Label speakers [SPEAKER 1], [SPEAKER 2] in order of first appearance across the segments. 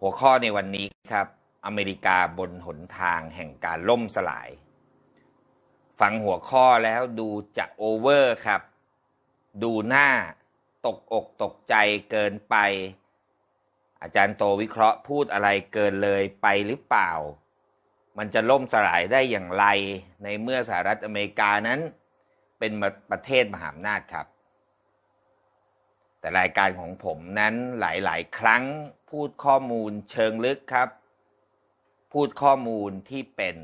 [SPEAKER 1] หัวข้อในวันนี้ครับ อเมริกาบนหนทางแห่งการล่มสลาย ฟังหัวข้อแล้วดูจะโอเวอร์ครับ ดูหน้าตกอกตกใจเกินไป อาจารย์โตวิเคราะห์พูดอะไรเกินเลยไปหรือเปล่า มันจะล่มสลายได้อย่างไรในเมื่อสหรัฐอเมริกานั้น เป็นประเทศมหาอำนาจครับ แต่รายการของผมนั้นหลาย ๆ ครั้งพูดข้อมูลเชิงลึกครับ พูดข้อมูลที่เป็น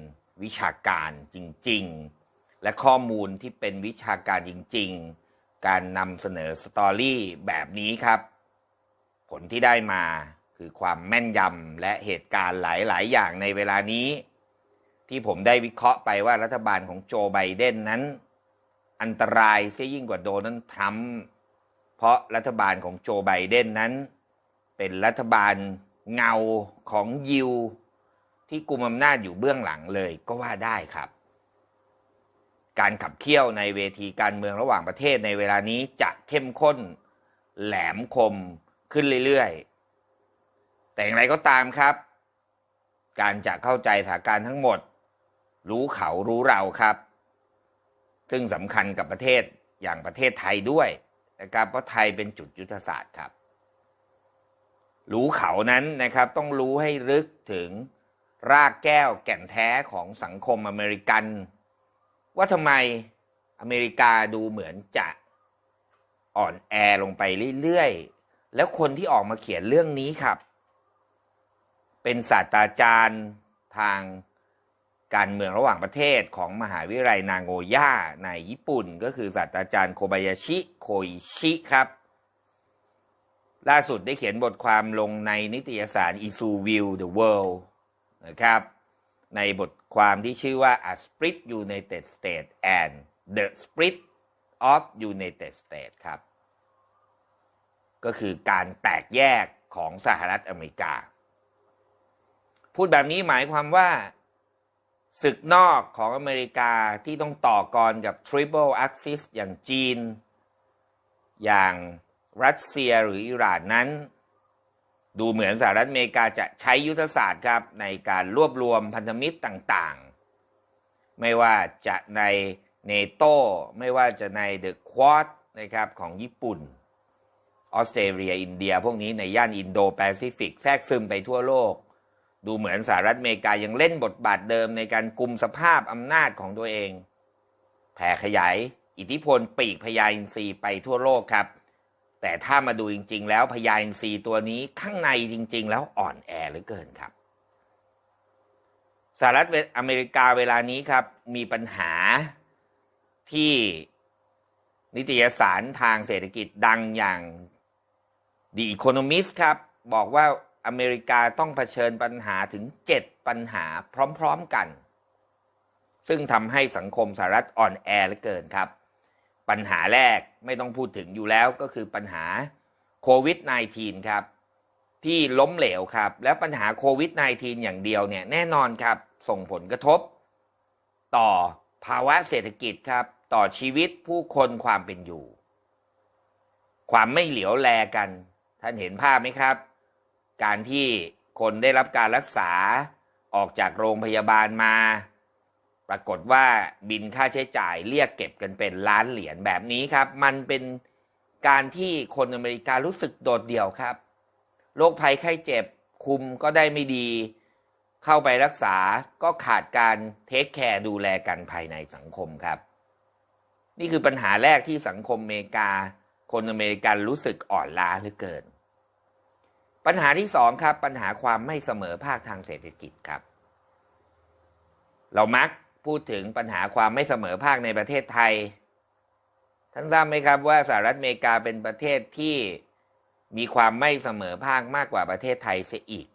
[SPEAKER 1] วิชาการจริง ๆ และข้อมูลที่เป็นวิชาการจริง ๆ การนำเสนอสตอรี่แบบนี้ครับ ผลที่ได้มาคือความแม่นยำและเหตุการณ์หลาย ๆ อย่างในเวลานี้ ที่ผมได้วิเคราะห์ไปว่ารัฐบาลของโจไบเดนนั้น อันตรายเสียยิ่งกว่าโดนัลด์ทรัมป์ เพราะรัฐบาลของโจไบเดนนั้น เป็นรัฐบาลเงาของยิว ที่กุมอำนาจอยู่เบื้องหลังเลยก็ว่าได้ครับ การขับเคี่ยวในเวทีการเมืองระหว่างประเทศในเวลานี้จะเข้มข้นแหลมคมขึ้นเรื่อยๆ แต่อย่างไรก็ตามครับ การจะเข้าใจสถานการณ์ทั้งหมด รู้เขารู้เราครับ ซึ่งสำคัญกับประเทศอย่างประเทศไทยด้วย นะครับเพราะไทยเป็นจุดยุทธศาสตร์ครับ รู้เขานั้นนะครับต้องรู้ให้ลึกถึงรากแก้วแก่นแท้ของสังคมอเมริกัน ว่าทำไมอเมริกาดูเหมือนจะอ่อนแอลงไปเรื่อยๆ แล้วคนที่ออกมาเขียนเรื่องนี้ครับ เป็นศาสตราจารย์ทาง การเมืองระหว่างประเทศของมหาวิทยาลัยนางโกย่าในญี่ปุ่น ก็คือศาสตราจารย์โคบายาชิโคอิชิครับ ล่าสุดได้เขียนบทความลงในนิตยสาร Isu View the World นะครับในบทความที่ชื่อว่า A Split United States and the Split of United States ครับ ก็คือการแตกแยกของสหรัฐอเมริกา พูดแบบนี้หมายความว่า ศึกนอกของอเมริกาที่ต้องต่อกรกับ Triple Axis อย่างจีน อย่างรัสเซียหรืออิหร่านนั้น ดูเหมือนสหรัฐอเมริกาจะใช้ยุทธศาสตร์ครับ ในการรวบรวมพันธมิตรต่างๆ ไม่ว่าจะในเนโตไม่ว่าจะในเดอะควอดนะครับของญี่ปุ่น ออสเตรเลียอินเดีย พวกนี้ในย่านอินโดแปซิฟิกแทรกซึมไปทั่วโลก ดูเหมือนสหรัฐอเมริกายังเล่นบทบาทเดิมในการกุมสภาพอำนาจของตัวเอง แผ่ขยายอิทธิพลปีกพญาอินทรีไปทั่วโลกครับ แต่ถ้ามาดูจริง ๆ แล้วพญาอินทรีตัวนี้ข้างในจริง ๆ แล้วอ่อนแอเหลือเกินครับสหรัฐอเมริกาเวลานี้ครับ มีปัญหาที่นิตยสารทางเศรษฐกิจดังอย่าง The Economist ครับ บอกว่า อเมริกาต้องเผชิญปัญหาถึง 7 ปัญหาพร้อมๆกัน ซึ่งทำให้สังคมสหรัฐอ่อนแอเหลือเกินครับ ปัญหาแรกไม่ต้องพูดถึงอยู่แล้วก็คือปัญหาโควิด -19 ครับ ที่ล้มเหลวครับ แล้วปัญหาโควิด -19 อย่างเดียวเนี่ยแน่นอนครับ ส่งผลกระทบ ต่อภาวะเศรษฐกิจครับ ต่อชีวิตผู้คนความเป็นอยู่ ความไม่เหลียวแลกัน ท่านเห็นภาพไหมครับ การที่คนได้รับการรักษาออกจากโรงพยาบาลมา ปรากฏว่าบินค่าใช้จ่ายเรียกเก็บกันเป็นล้านเหรียญแบบนี้ครับ มันเป็นการที่คนอเมริการู้สึกโดดเดี่ยวครับโรคภัยไข้เจ็บคุมก็ได้ไม่ดี เข้าไปรักษาก็ขาดการเทคแคร์ดูแลกันภายในสังคมครับ นี่คือปัญหาแรกที่สังคมอเมริกา คนอเมริกันรู้สึกอ่อนล้าเหลือเกิน ปัญหาที่สองครับ ปัญหาความไม่เสมอภาคทางเศรษฐกิจครับ เรามักพูดถึงปัญหาความไม่เสมอภาคในประเทศไทย ท่านทราบไหมครับว่าสหรัฐอเมริกาเป็นประเทศที่มีความไม่เสมอภาคมากกว่าประเทศไทยเสียอีก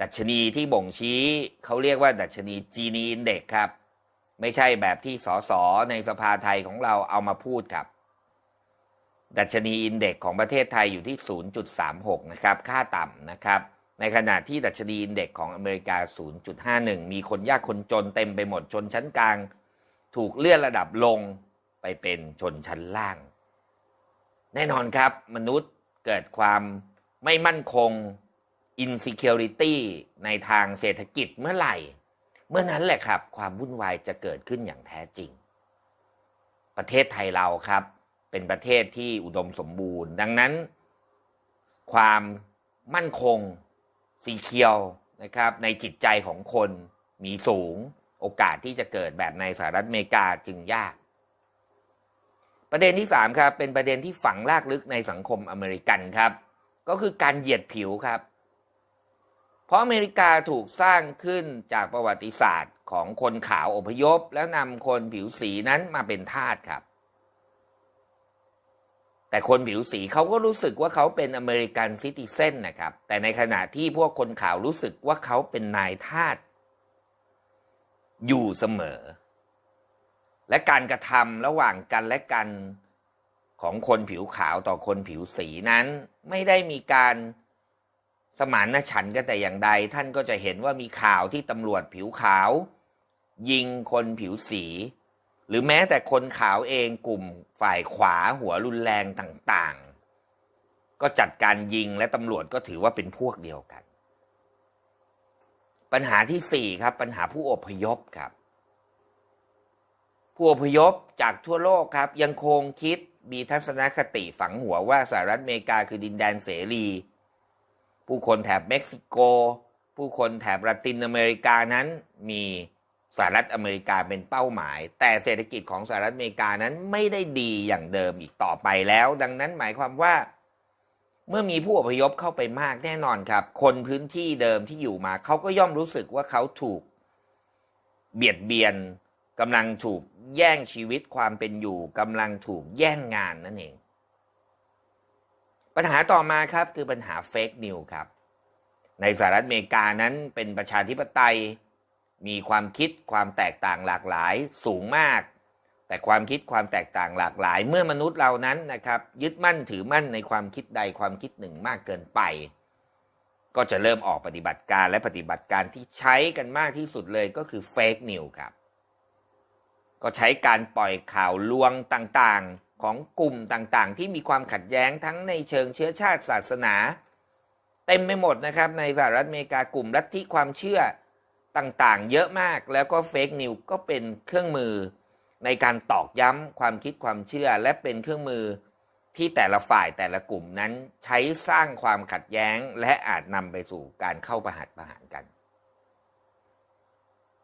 [SPEAKER 1] ดัชนีที่บ่งชี้เขาเรียกว่า ดัชนีจีนีอินเด็กครับ ไม่ใช่แบบที่สสในสภาไทยของเราเอามาพูดครับ ดัชนีอินเด็กของประเทศไทยอยู่ที่ 0.36 นะครับ ค่าต่ำนะครับ ในขณะที่ดัชนีอินเด็กของอเมริกา 0.51 มีคนยากคนจนเต็มไปหมดชนชั้นกลาง ถูกเลื่อนระดับลงไปเป็นชนชั้นล่าง แน่นอนครับ มนุษย์เกิดความไม่มั่นคง insecurity ในทางเศรษฐกิจเมื่อไหร่ เมื่อนั้นแหละครับ ความวุ่นวายจะเกิดขึ้นอย่างแท้จริง ประเทศไทยเราครับ เป็นประเทศที่อุดมสมบูรณ์ ดังนั้น ความมั่นคงสีเขียวนะครับ ในจิตใจของคนมีสูงโอกาสที่จะเกิดแบบในสหรัฐอเมริกาจึงยาก ประเด็นที่สามครับเป็นประเด็นที่ฝังลากลึกในสังคมอเมริกันครับ ก็คือการเหยียดผิวครับ เพราะอเมริกาถูกสร้างขึ้นจากประวัติศาสตร์ของคนขาวอพยพ แล้วนำคนผิวสีนั้นมาเป็นทาสครับ แต่คนผิวสีเขาก็รู้สึกว่าเขาเป็นอเมริกันซิติเซนนะครับ แต่ในขณะที่พวกคนขาวรู้สึกว่าเขาเป็นนายทาสอยู่เสมอ และการกระทำระหว่างกันและกันของคนผิวขาวต่อคนผิวสีนั้น ไม่ได้มีการสมานฉันท์กันแต่อย่างใด ท่านก็จะเห็นว่ามีข่าวที่ตำรวจผิวขาว ยิงคนผิวสี หรือแม้แต่คนขาวเองกลุ่มฝ่ายขวาหัวรุนแรงต่างๆ ก็จัดการยิงและตำรวจก็ถือว่าเป็นพวกเดียวกัน ปัญหาที่สี่ครับ ปัญหาผู้อพยพครับ ผู้อพยพจากทั่วโลกครับ ยังคงคิดมีทัศนคติฝังหัวว่าสหรัฐอเมริกาคือดินแดนเสรี ผู้คนแถบเม็กซิโก ผู้คนแถบละตินอเมริกานั้นมี สหรัฐอเมริกาเป็นเป้าหมาย แต่เศรษฐกิจของสหรัฐอเมริกานั้นไม่ได้ดีอย่างเดิมอีกต่อไปแล้ว ดังนั้นหมายความว่า เมื่อมีผู้อพยพเข้าไปมากแน่นอนครับ คนพื้นที่เดิมที่อยู่มาเขาก็ย่อมรู้สึกว่าเขาถูกเบียดเบียนกำลังถูกแย่งชีวิตความเป็นอยู่กำลังถูกแย่งงานนั่นเอง ปัญหาต่อมาครับคือปัญหาเฟกนิวครับ ในสหรัฐอเมริกานั้นเป็นประชาธิปไตย มีความคิดความแตกต่างหลากหลายสูงมาก แต่ความคิดความแตกต่างหลากหลาย เมื่อมนุษย์เรานั้นนะครับ ยึดมั่นถือมั่นในความคิดใดความคิดหนึ่งมากเกินไป ก็จะเริ่มออกปฏิบัติการและปฏิบัติการที่ใช้กันมากที่สุดเลยก็คือเฟกนิวครับ ก็ใช้การปล่อยข่าวลวงต่างๆของกลุ่มต่างๆ ที่มีความขัดแย้งทั้งในเชิงเชื้อชาติศาสนา เต็มไปหมดนะครับในสหรัฐอเมริกากลุ่มลัทธิความเชื่อ ต่างๆ เยอะมากแล้วก็เฟกนิวก็เป็นเครื่องมือในการตอกย้ำความคิดความเชื่อ และเป็นเครื่องมือที่แต่ละฝ่ายแต่ละกลุ่มนั้นใช้สร้างความขัดแย้งและอาจนำไปสู่การเข้าประหัตประหารกัน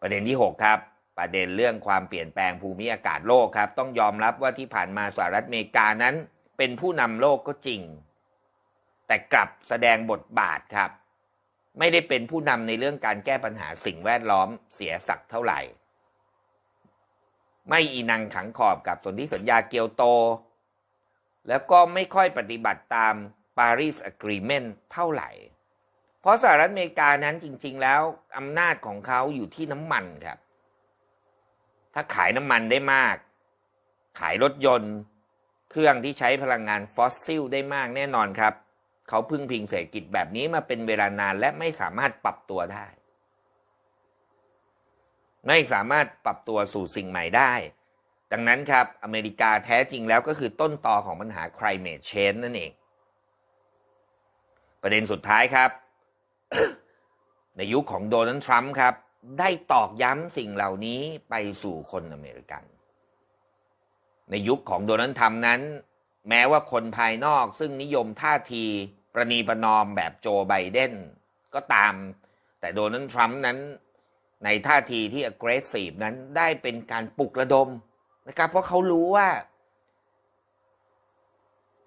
[SPEAKER 1] ประเด็นที่ 6 ครับ ประเด็นเรื่องความเปลี่ยนแปลงภูมิอากาศโลกครับ ต้องยอมรับว่าที่ผ่านมาสหรัฐอเมริกานั้น เป็นผู้นำโลกก็จริง แต่กลับแสดงบทบาทครับ ไม่ได้เป็นผู้นำในเรื่องการแก้ปัญหาสิ่งแวดล้อมเสียสักเท่าไหร่ ไม่อีนังขังขอบกับสนธิสัญญาเกียวโต แล้วก็ไม่ค่อยปฏิบัติตาม Paris Agreement เท่าไหร่ เพราะสหรัฐอเมริกานั้นจริง ๆ แล้วอำนาจของเขาอยู่ที่น้ำมันครับ ถ้าขายน้ำมันได้มาก ขายรถยนต์ เครื่องที่ใช้พลังงานฟอสซิลได้มากแน่นอนครับ เขาพึ่งพิงเศรษฐกิจแบบนี้มาเป็นเวลานานและไม่สามารถปรับตัวได้ ไม่สามารถปรับตัวสู่สิ่งใหม่ได้ ดังนั้นครับอเมริกาแท้จริงแล้วก็คือต้นตอของปัญหา climate change นั่นเอง ประเด็นสุดท้ายครับ ในยุคของโดนัลด์ทรัมป์ครับ ได้ตอกย้ำสิ่งเหล่านี้ไปสู่คนอเมริกัน ในยุคของโดนัลด์ทรัมป์นั้น แม้ว่าคนภายนอกซึ่งนิยมท่าทีประนีประนอมแบบโจไบเดนก็ตาม แต่โดนัลด์ทรัมป์นั้น ในท่าทีที่ aggressive นั้นได้เป็นการปลุกระดมนะครับ เพราะเขารู้ว่า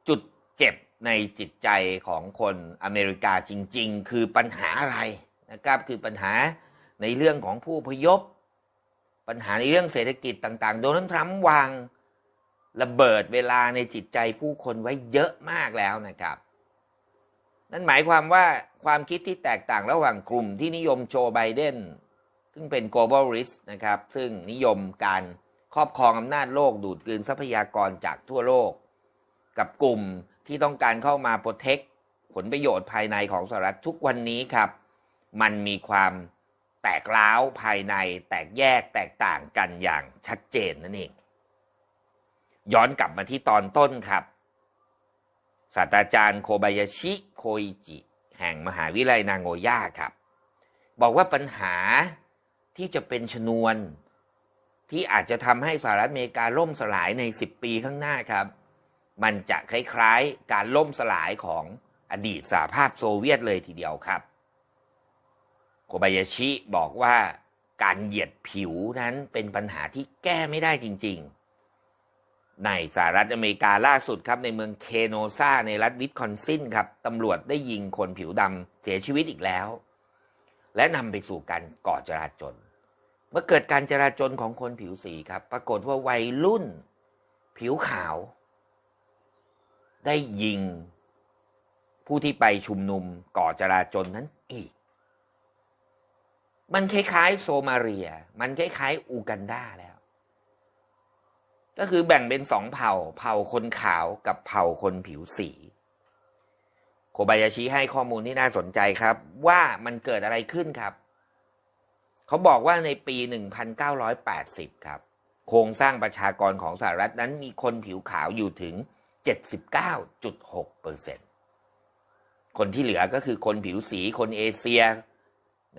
[SPEAKER 1] จุดเจ็บในจิตใจของคนอเมริกาจริง ๆ คือปัญหาอะไรนะครับ คือปัญหาในเรื่องของผู้พยพ ปัญหาในเรื่องเศรษฐกิจต่าง ๆ โดนัลด์ทรัมป์วาง ระเบิดเวลาในจิตใจผู้คนไว้เยอะมากแล้วนะครับนั่นหมายความว่าความคิดที่แตกต่างระหว่างกลุ่มที่นิยมโจไบเดนซึ่งเป็น globalist นะครับ ซึ่งนิยมการครอบครองอำนาจโลกดูดกลืนทรัพยากรจากทั่วโลก กับกลุ่มที่ต้องการเข้ามาโปรเทคผลประโยชน์ภายในของสหรัฐทุกวันนี้ครับ มันมีความแตกร้าวภายในแตกแยกแตกต่างกันอย่างชัดเจนนั่นเอง ย้อนกลับมาที่ตอนต้นครับ ศาสตราจารย์โคบายาชิโคอิจิ แห่งมหาวิทยาลัยนางโงย่าครับ บอกว่าปัญหาที่จะเป็นชนวน ที่อาจจะทำให้สหรัฐอเมริกาล่มสลายใน 10 ปีข้างหน้าครับ มันจะคล้ายๆการล่มสลายของอดีตสหภาพโซเวียตเลยทีเดียวครับ โคบายาชิบอกว่าการเหยียดผิวนั้นเป็นปัญหาที่แก้ไม่ได้จริง ๆ ในสหรัฐอเมริกาล่าสุดครับในเมืองเคโนซาในรัฐวิสคอนซินครับตำรวจได้ยิงคนผิวดำเสียชีวิตอีกแล้ว และนำไปสู่การก่อจราจน เมื่อเกิดการจราจนของคนผิวสีครับ ปรากฏว่าวัยรุ่น ผิวขาว ได้ยิง ผู้ที่ไปชุมนุมก่อจราจนนั้นอีก มันคล้ายๆโซมาเรีย มันคล้ายๆอูกันดาแล้ว ก็คือแบ่งเป็นสองเผ่า เผ่าคนขาวกับเผ่าคนผิวสี โคบายาชิให้ข้อมูลที่น่าสนใจครับ ว่ามันเกิดอะไรขึ้นครับ เขาบอกว่าในปี 1980 ครับ โครงสร้างประชากรของสหรัฐนั้นมีคนผิวขาวอยู่ถึง 79.6เปอร์เซ็นคนที่เหลือก็คือคนผิวสีคนเอเชีย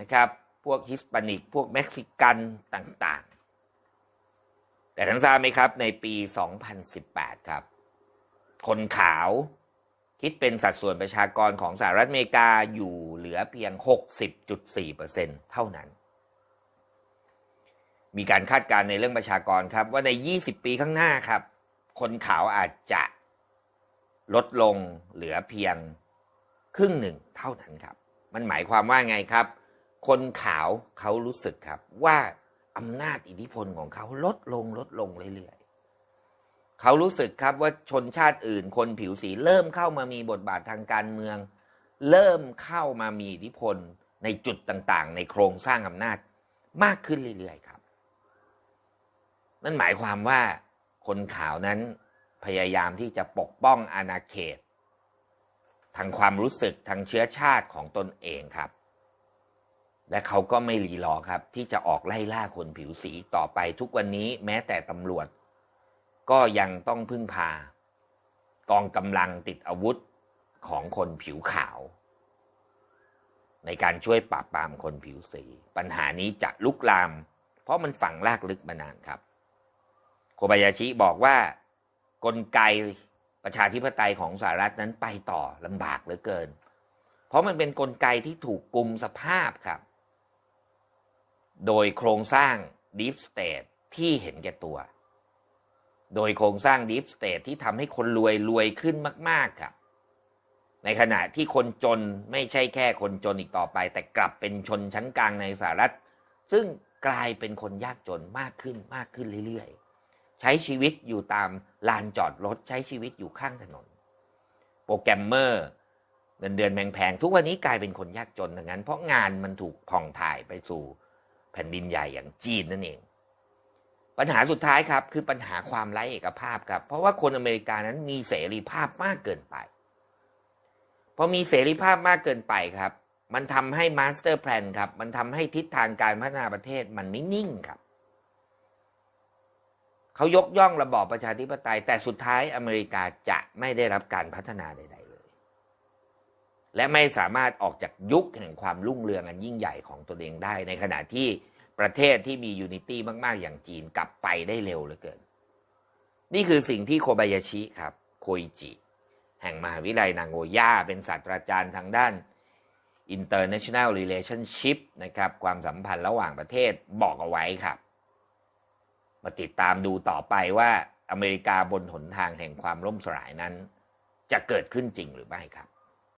[SPEAKER 1] นะครับ พวกฮิสปานิก พวกเม็กซิกันต่าง แต่ทั้งทราบไหมครับในปี 2018 ครับ คนขาวคิดเป็นสัดส่วนประชากรของสหรัฐอเมริกาอยู่เหลือเพียง 60.4%เท่านั้น มีการคาดการณ์ในเรื่องประชากรครับ ว่าใน 20 ปีข้างหน้าครับ คนขาวอาจจะลดลงเหลือเพียงครึ่งหนึ่งเท่านั้นครับ มันหมายความว่าไงครับ คนขาวเขารู้สึกครับว่า อำนาจอิทธิพลของเขาลดลงลดลงเรื่อยๆเขารู้สึกครับว่าชนชาติอื่น คนผิวสีเริ่มเข้ามามีบทบาททางการเมือง เริ่มเข้ามามีอิทธิพลในจุดต่างๆ ในโครงสร้างอำนาจมากขึ้นเรื่อยๆครับ นั่นหมายความว่าคนขาวนั้นพยายามที่จะปกป้องอาณาเขต ทางความรู้สึกทางเชื้อชาติของตนเองครับ และเขาก็ไม่รีรอครับ ที่จะออกไล่ล่าคนผิวสีต่อไปทุกวันนี้แม้แต่ตำรวจ ก็ยังต้องพึ่งพา กองกำลังติดอาวุธของคนผิวขาว ในการช่วยปราบปรามคนผิวสี ปัญหานี้จะลุกลาม เพราะมันฝังลากลึกมานานครับโคบายาชิบอกว่ากลไกประชาธิปไตยของสหรัฐนั้นไปต่อลำบากเหลือเกิน เพราะมันเป็นนกลไกที่ถูกกลุ่มสภาพครับ โดยโครงสร้าง Deep State ที่เห็นแก่ตัว โดยโครงสร้าง Deep State ที่ทำให้คนรวยรวยขึ้นมาก ๆ ครับ ในขณะที่คนจนไม่ใช่แค่คนจนอีกต่อไป แต่กลับเป็นชนชั้นกลางในสหรัฐ ซึ่งกลายเป็นคนยากจนมากขึ้นมากขึ้นเรื่อย ๆ ใช้ชีวิตอยู่ตามลานจอดรถใช้ชีวิตอยู่ข้างถนน โปรแกรมเมอร์เงินเดือนแพงๆทุกวันนี้กลายเป็นคนยากจนดังนั้น เพราะงานมันถูกผ่องถ่ายไปสู่ ผ่นดินใหญ่อย่างจีนนั่นเอง ปัญหาสุดท้ายครับคือปัญหาความไร้เอกภาพครับ เพราะว่าคนอเมริกานั้นมีเสรีภาพมากเกินไปพอมีเสรีภาพมากเกินไปครับ มันทำให้มาสเตอร์แพลนครับ มันทำให้ทิศทางการพัฒนาประเทศมันไม่นิ่งครับเขายกย่องระบอบประชาธิปไตย แต่สุดท้ายอเมริกาจะไม่ได้รับการพัฒนาใด และไม่สามารถออกจากยุคแห่งความรุ่งเรืองอันยิ่งใหญ่ของตัวเองได้ ในขณะที่ประเทศที่มียูนิตี้มาก ๆ อย่างจีนกลับไปได้เร็วเหลือเกิน นี่คือสิ่งที่โคบายาชิครับ โคอิจิ แห่งมหาวิทยาลัยนางโงย่าเป็นศาสตราจารย์ทางด้าน international relationship นะครับ ความสัมพันธ์ระหว่างประเทศบอกเอาไว้ครับ มาติดตามดูต่อไปว่าอเมริกาบนหนทางแห่งความล่มสลายนั้น จะเกิดขึ้นจริงหรือไม่ครับ